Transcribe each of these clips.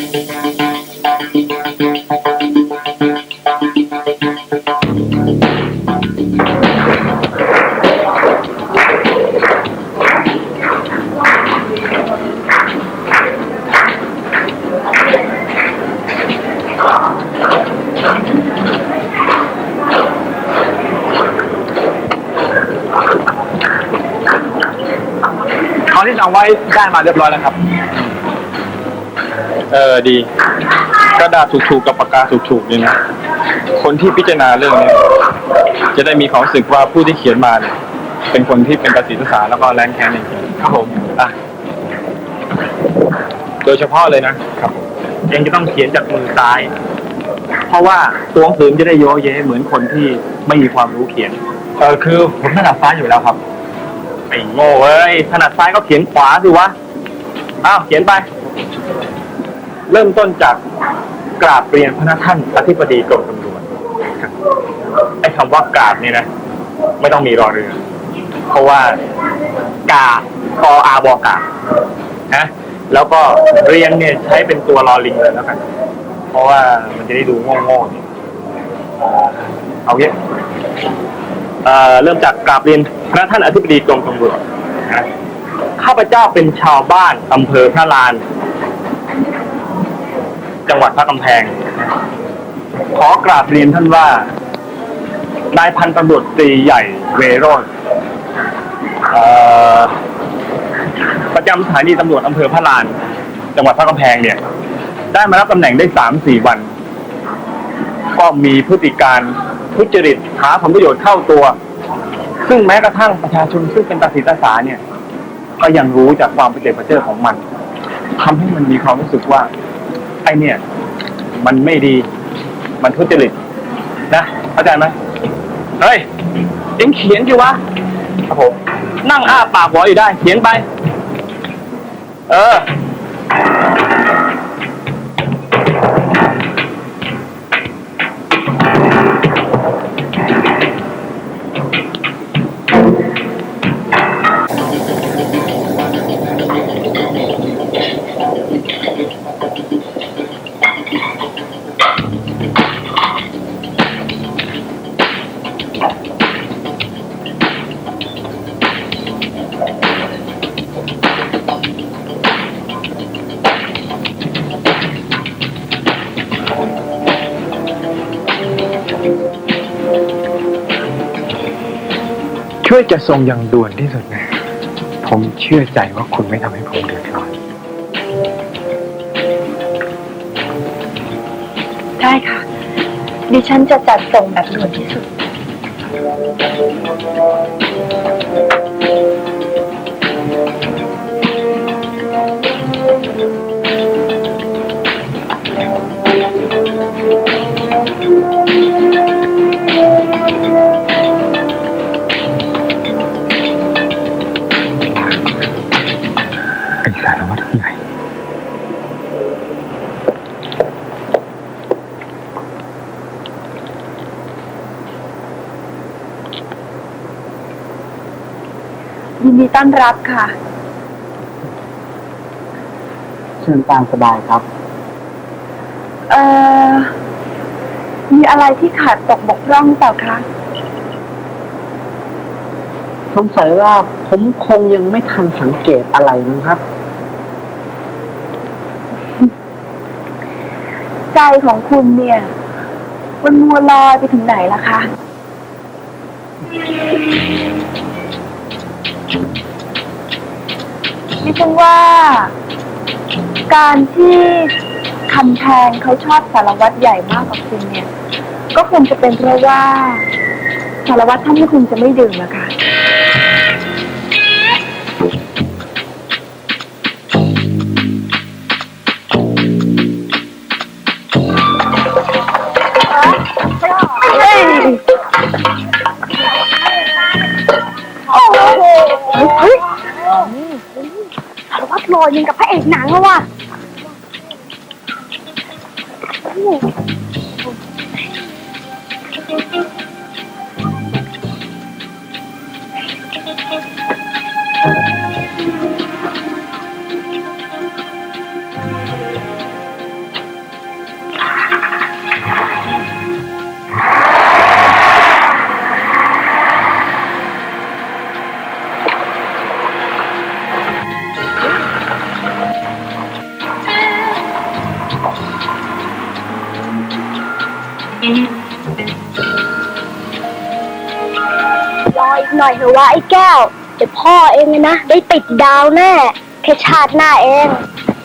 ของที่สั่งไว้ได้มาเรียบร้อยแล้วครับ เออดี กระดาษถูกๆกับปากกาถูกๆนี่นะคนที่พิจารณาเรื่องนี้จะได้มีความรู้สึกว่าผู้ที่เขียนมาเนี่ยเป็นคนที่เป็นประสิทธิศาสตร์แล้วก็แรงแค้นจริงๆครับผมอะโดยเฉพาะเลยนะครับเองจะต้องเขียนจากมือซ้าย เพราะว่าตัวหนังสือมันจะได้โยเยเหมือนคนที่ไม่มีความรู้เขียนเออคือผมถนัดซ้ายอยู่แล้วครับไอ้โง่เอ้ยถนัดซ้ายก็เขียนขวาสิวะอ้าวเขียนไป เริ่มต้นจากกราบเรียนพระท่านอธิบดีกรมตำรวจไอ้คำว่ากราบนี่นะ ไม่ต้องมีรอเรือ เพราะว่ากาออาบอกานะแล้วก็เรียนเนี่ยใช้เป็นตัวรอลิงเลยแล้วกัน เพราะว่ามันจะได้ดูโง่ๆนี่อ่าเอาเงี้ยเอเริ่มจากกราบเรียนพระท่านอธิบดีกรมตำรวจนะข้าพเจ้าเป็นชาวบ้านอำเภอพระลาน จังหวัดพระกำแพง ขอกราบเรียนท่านว่านายพันตำรวจตรีใหญ่เวโรธประจำสถานีตำรวจอำเภอพระลาน จังหวัดพระกำแพงเนี่ย ได้มารับตำแหน่งได้สามสี่วัน ก็มีพฤติการทุจริตหาผลประโยชน์เข้าตัว ซึ่งแม้กระทั่งประชาชนซึ่งเป็นตาสีตาสาเนี่ย ก็ยังรู้จากความประเจิดประเจอของมันทำให้มันมีความรู้สึกว่า ไอเนี่ย มันไม่ดี มันทุจริตนะเข้าใจไหมเฮ้ยเอ็งเขียนสิวะครับผมนั่งอ้าปากหัวอยู่ได้ เขียนไป เออ ช่วยจะส่งอย่างด่วนที่สุดนะ ผมเชื่อใจว่าคุณไม่ทำให้ผมเดือดร้อน ได้ค่ะ ดิฉันจะจัดส่งแบบด่วนที่สุด ต้อนรับค่ะ เชิญตามสบายครับ เอ่อ มีอะไรที่ขาดตกบกพร่องหรือเปล่าคะ สงสัยว่าผมคงยังไม่ทันสังเกตอะไรนะครับ ใจของคุณเนี่ย มันมัวลอยไปถึงไหนล่ะคะ ดิฉันว่า การที่คำแพงเขาชอบสารวัตรใหญ่มากกว่าคุณเนี่ย ก็คงจะเป็นเพราะว่า สารวัตรท่านที่คุณจะไม่ดื่มนะคะ เอกหนังแล้วว่ะ ออีกหน่อยเถอะว่าไอ้แก้วเดี๋ยวพ่อเองเนี่ยนะ ได้ติดดาวแน่แค่ชาติหน้าเอง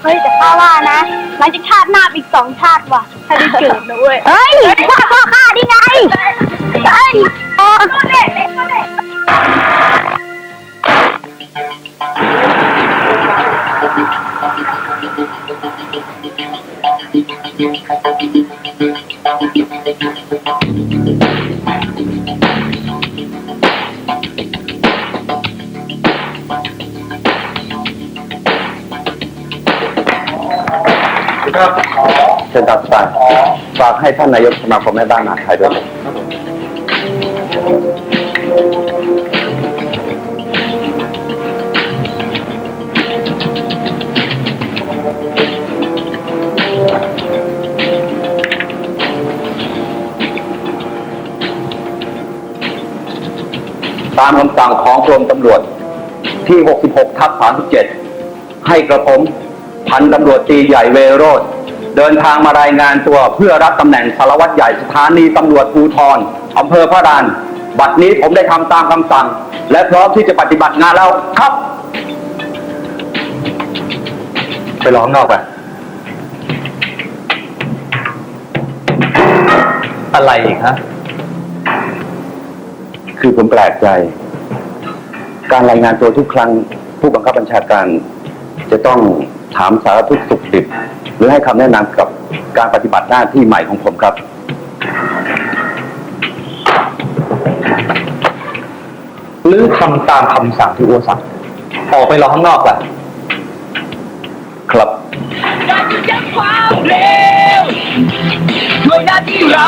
เฮ้ยแต่ข้าว่านะหลังจากชาติหน้าอีกสองชาติว่ะถ้าได้เกิดนะเว้ยเฮ้ยพ่อพ่อข้าได้ไงเฮ้ยอ๋ อเชิญตามสบายฝากให้ท่านนายกสมาคมแม่บ้านมหาไทยด้วยตามคำสั่งของกรมตำรวจที่ 66 ทับ 37 ให้กระผม พันตำรวจตีใหญ่เวโรธเดินทางมารายงานตัวเพื่อรับตำแหน่งสารวัตรใหญ่สถานีตำรวจภูธรอำเภอพระราน บัดนี้ผมได้ทำตามคำสั่ง และพร้อมที่จะปฏิบัติงานแล้วครับ ไปร้องนอกไปอะไรอีกฮะคือผมแปลกใจ การรายงานตัวทุกครั้ง ผู้บังคับบัญชาการจะต้อง ถามสารทุกข์สุขดิบหรือให้คำแนะนำกับการปฏิบัติหน้าที่ใหม่ของผมครับ หรือทำตามคำสั่งที่อ้วสั่งออกไปรอข้างนอกล่ะ ครับการหยุดยั้งความเร็วด้วยหน้าที่เรา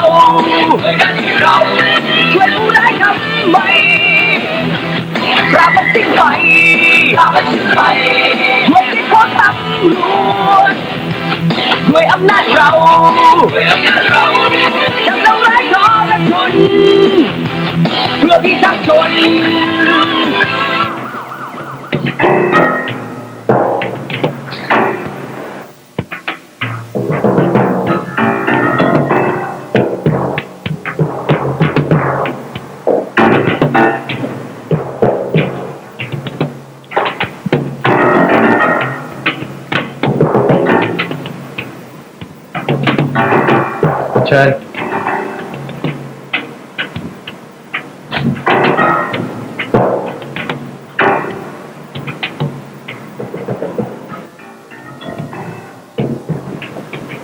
ด้วยหน้าที่เราช่วยผู้ร้ายทำไมปราบมันสิ้นไปปราบมันสิ้นไปด้วยที่ของตำรวจด้วยอำนาจเราด้วยอำนาจเราทำเราร้า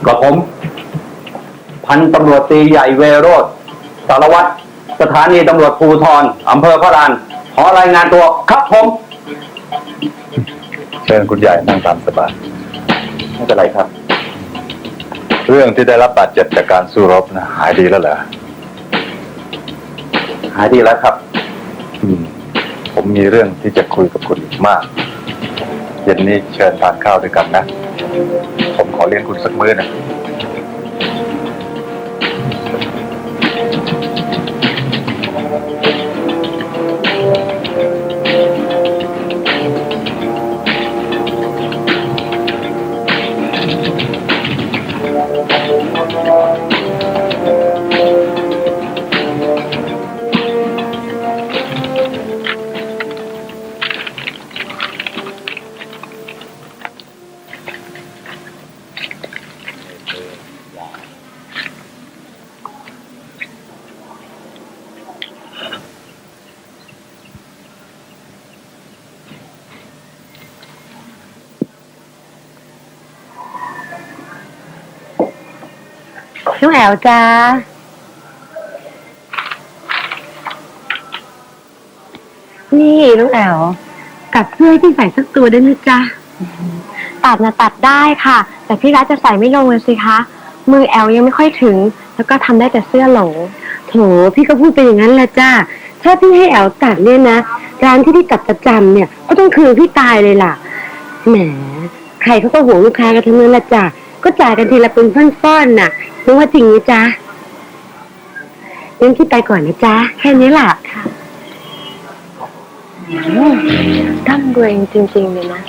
กับผม พันตำรวจตรีใหญ่เวโรธสารวัตรสถานีตำรวจภูธรอำเภอพระราน ขอรายงานตัวครับผม เชิญคุณใหญ่นั่งตามสบายไม่เป็นไรครับ เรื่องที่ได้รับบาดเจ็บจากการสู้รบนะหายดีแล้วเหรอหายดีแล้วครับ อืม ผมมีเรื่องที่จะคุยกับคุณอีกมาก เย็นนี้เชิญทานข้าวด้วยกันนะ ผมขอเลี้ยงคุณสักมื้อนะ น้องแอวจ้านี่น้องแอวตัดเสื้อให้พี่ใส่สักตัวได้ไหมจ๊ะตัดนะตัดได้ค่ะ แต่พี่รัฐจะใส่ไม่ลงเลยสิคะ มือแอลยังไม่ค่อยถึง แล้วก็ทำได้แต่เสื้อโหลโถพี่ก็พูดไปอย่างนั้นแหละจ้าถ้าพี่ให้แอลตัดเนี่ยนะร้านที่พี่ตัดประจำเนี่ย ก็ต้องคืนพี่ตายเลยล่ะแหมใครเขาก็หวงลูกค้ากันทั้งนั้นแหละจ้ะก็จ่ายกันทีละเป็นฟ่อนๆน่ะ รู้ว่าจริงไหมจ๊ะงั้นพี่ไปก่อนนะจ๊ะ แค่นี้แหละค่ะร่ำรวยจริงๆเลยนะ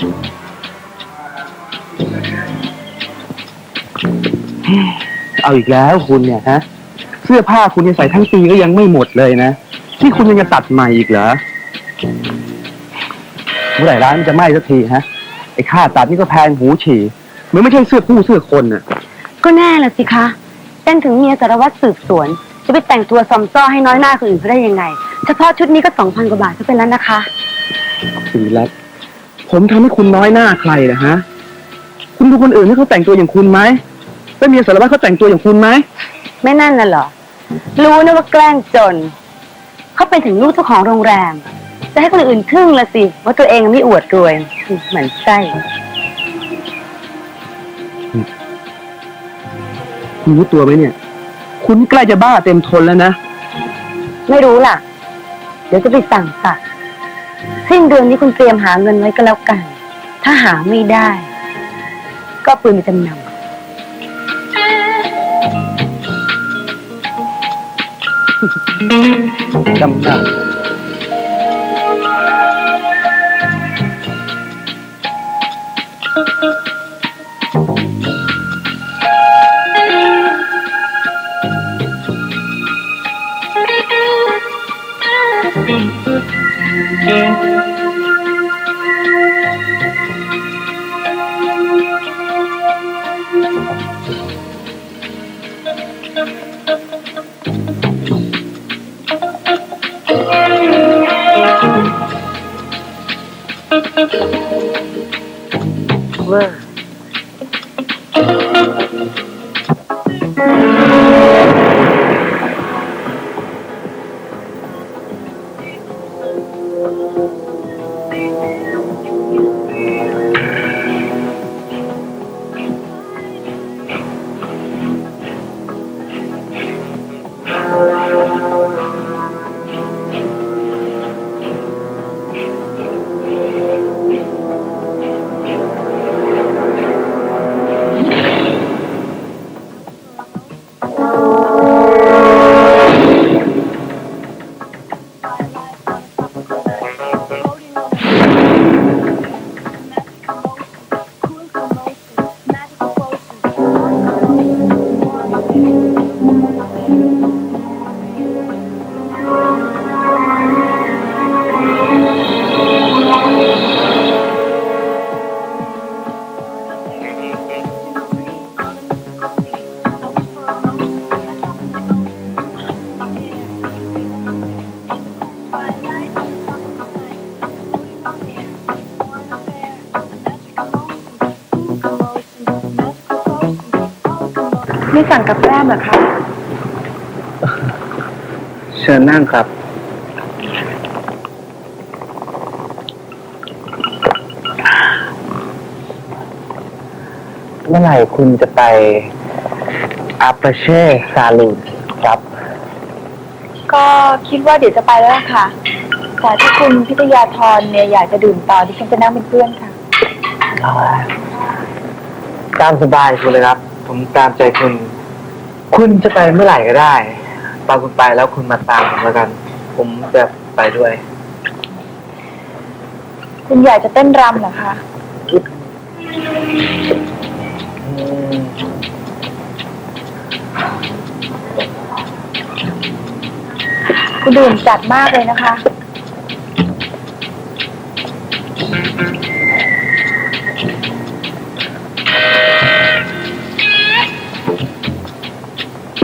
เอาอีกแล้วคุณเนี่ยฮะ เสื้อผ้าคุณยังใส่ทั้งปีก็ยังไม่หมดเลยนะที่คุณยังจะตัดใหม่อีกเหรอเมื่อไหร่ร้านมันจะไหม้สักทีฮะไอ้ค่าตัดนี่ก็แพงหูฉี่เหมือนไม่ใช่เสื้อผู้เสื้อคนน่ะ ก็แน่ละสิคะ เป็นถึงเมียสารวัตรสืบสวน จะไปแต่งตัวซอมซ้อให้น้อยหน้าคนอื่นเขาได้ยังไง เฉพาะชุดนี้ก็สองพันกว่าบาทก็เป็นแล้วนะคะสีรัตน์ผมทำให้คุณน้อยหน้าใครนะฮะ คุณดูคนอื่นที่เขาแต่งตัวอย่างคุณไหมแล้วเมียสารวัตรเขาแต่งตัวอย่างคุณไหม ไม่นั่นน่ะเหรอ รู้นะว่าแกล้งจน เขาเป็นถึงลูกเจ้าของโรงแรม จะให้คนอื่นทึ่งละสิ ว่าตัวเองไม่อวดรวยเหมือนไส้ คุณรู้ตัวไหมเนี่ย คุณใกล้จะบ้าเต็มทนแล้วนะ ไม่รู้ล่ะ เดี๋ยวจะไปสั่งสักสิ้นเดือนนี้คุณเตรียมหาเงินไว้ก็แล้วกัน ถ้าหาไม่ได้ ก็เอาปืนไปจำนำ จำได้ เวอ ไม่สั่งกับแกล้มเหรอคะ เชิญนั่งครับ เมื่อไหร่คุณจะไปอาปาเช่ซาลูนครับ ก็คิดว่าเดี๋ยวจะไปแล้วล่ะค่ะแต่ถ้าคุณพิทยาธรเนี่ยอยากจะดื่มต่อดิฉันจะนั่งเป็นเพื่อนค่ะ ตามสบายคุณเลยครับ ผมตามใจคุณ คุณจะไปเมื่อไหร่ก็ได้ตอนคุณไปแล้วคุณมาตามผมแล้วกัน ผมจะไปด้วย คุณอยากจะเต้นรำเหรอคะคุณดื่มจัดมากเลยนะคะ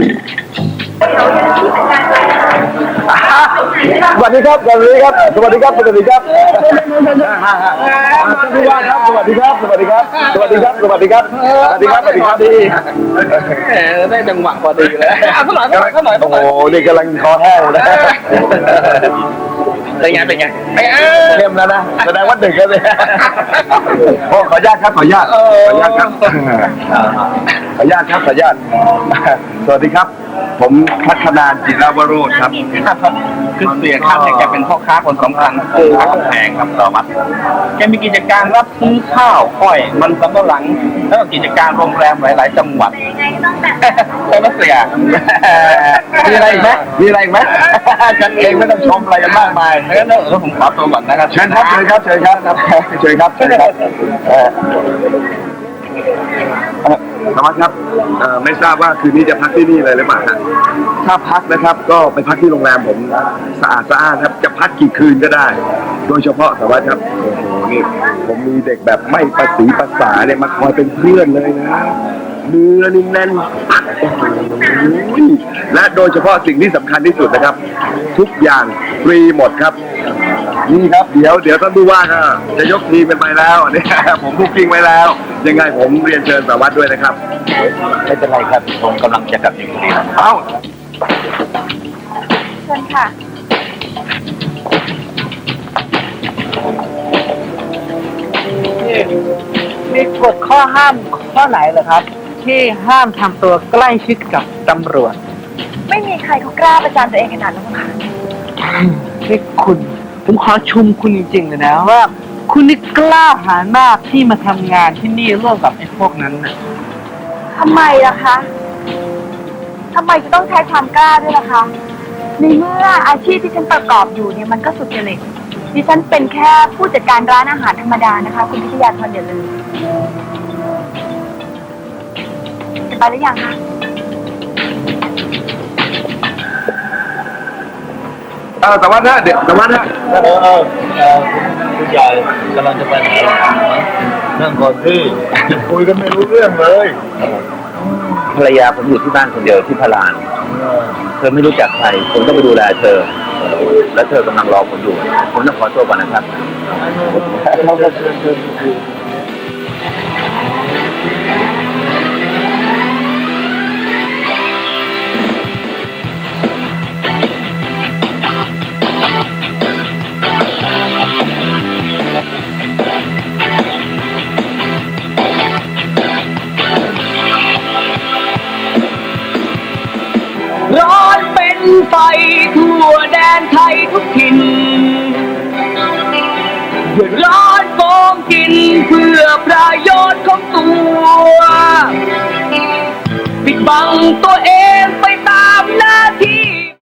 สวัสดีครับ สวัสดีครับ สวัสดีครับ สวัสดีครับผู้ว่าครับ สวัสดีครับ สวัสดีครับ สวัสดีครับ สวัสดีครับ สวัสดีครับสวัสดีครับดีได้จังหวะพอดีเลยอะสักหน่อยสักหน่อยสักหน่อยโอ้โหนี่กำลังคอแห้งเลย เป็นไงเป็นไงไอ้เออเข้มแล้วนะแสดงว่าดึกแล้วเลยโอ้ขออนุญาตครับขออนุญาตขออนุญาตครับขออนุญาตครับขออนุญาตสวัสดีครับผมพัฒนาจิรวโรธครับคือเสียข้าเนี่ยแกเป็นพ่อค้าคนสำคัญคือค้ากำแพงครับสารวัตรแกมีกิจการรับซื้อข้าวอ้อย มันสำปะหลัง แล้วก็กิจการโรงแรมหลาย ๆ จังหวัดใช่ไหมเสียมีอะไรอีกไหมมีอะไรอีกไหมกันเองไม่ต้องชมอะไรกันมากมายงั้นเออผมขอตัวก่อนนะครับเชิญครับเชิญครับเชิญครับเชิญครับเชิญครับเอ่อเอ่อ สวัสดีครับไม่ทราบว่าคืนนี้จะพักที่นี่เลยหรือเปล่าฮะถ้าพักนะครับก็ไปพักที่โรงแรมผมสะอาดสะอาดครับจะพักกี่คืนก็ได้ โดยเฉพาะสวัสดีครับโอ้โหนี่ผมมีเด็กแบบไม่ประสีภาษาเนี่ยมาคอยเป็นเพื่อนเลยนะเนื้อนี่แน่นปั และโดยเฉพาะสิ่งที่สำคัญที่สุดนะครับ ทุกอย่างฟรีหมดครับ นี่ครับเดี๋ยวเดี๋ยวท่านผู้ว่าก็จะยกทีมเป็นไปแล้วเนี่ยผมบุกกิ้งไว้แล้ว ยังไงผมเรียนเชิญสารวัตรด้วยนะครับ ไม่เป็นไรครับผมกำลังจะกลับอยู่ที่นี่เอ้าเชิญค่ะนี่มีกฎข้อห้ามข้อไหนเหรอครับ ที่ห้ามทำตัวใกล้ชิดกับตำรวจ ไม่มีใครเขากล้าประจานตัวเองขนาดนั้นหรอกค่ะ นี่คุณ ผมขอชมคุณจริงๆเลยนะว่า คุณนี่กล้าหาญมากที่มาทำงานที่นี่ร่วมกับไอ้พวกนั้นน่ะทำไมล่ะคะ ทำไมจะต้องใช้ความกล้าด้วยล่ะคะ ในเมื่ออาชีพที่ฉันประกอบอยู่เนี่ยมันก็สุจริต ดิฉันเป็นแค่ผู้จัดการร้านอาหารธรรมดานะคะ คุณพิทยาธรอย่าลืมจะ ไปหรือยังคะเออสารวัตรนะเดี๋ยวสารวัตรนะเออเออเออคุณใหญ่กำลังจะไปไหนล่ะนั่งก่อนที่คุยกันไม่รู้เรื่องเลยภรรยาผมอยู่ที่บ้านคนเดียวที่พาราน เธอไม่รู้จักใครผมต้องไปดูแลเธอ และเธอกำลังรอผมอยู่ ผมต้องขอตัวก่อนนะครับ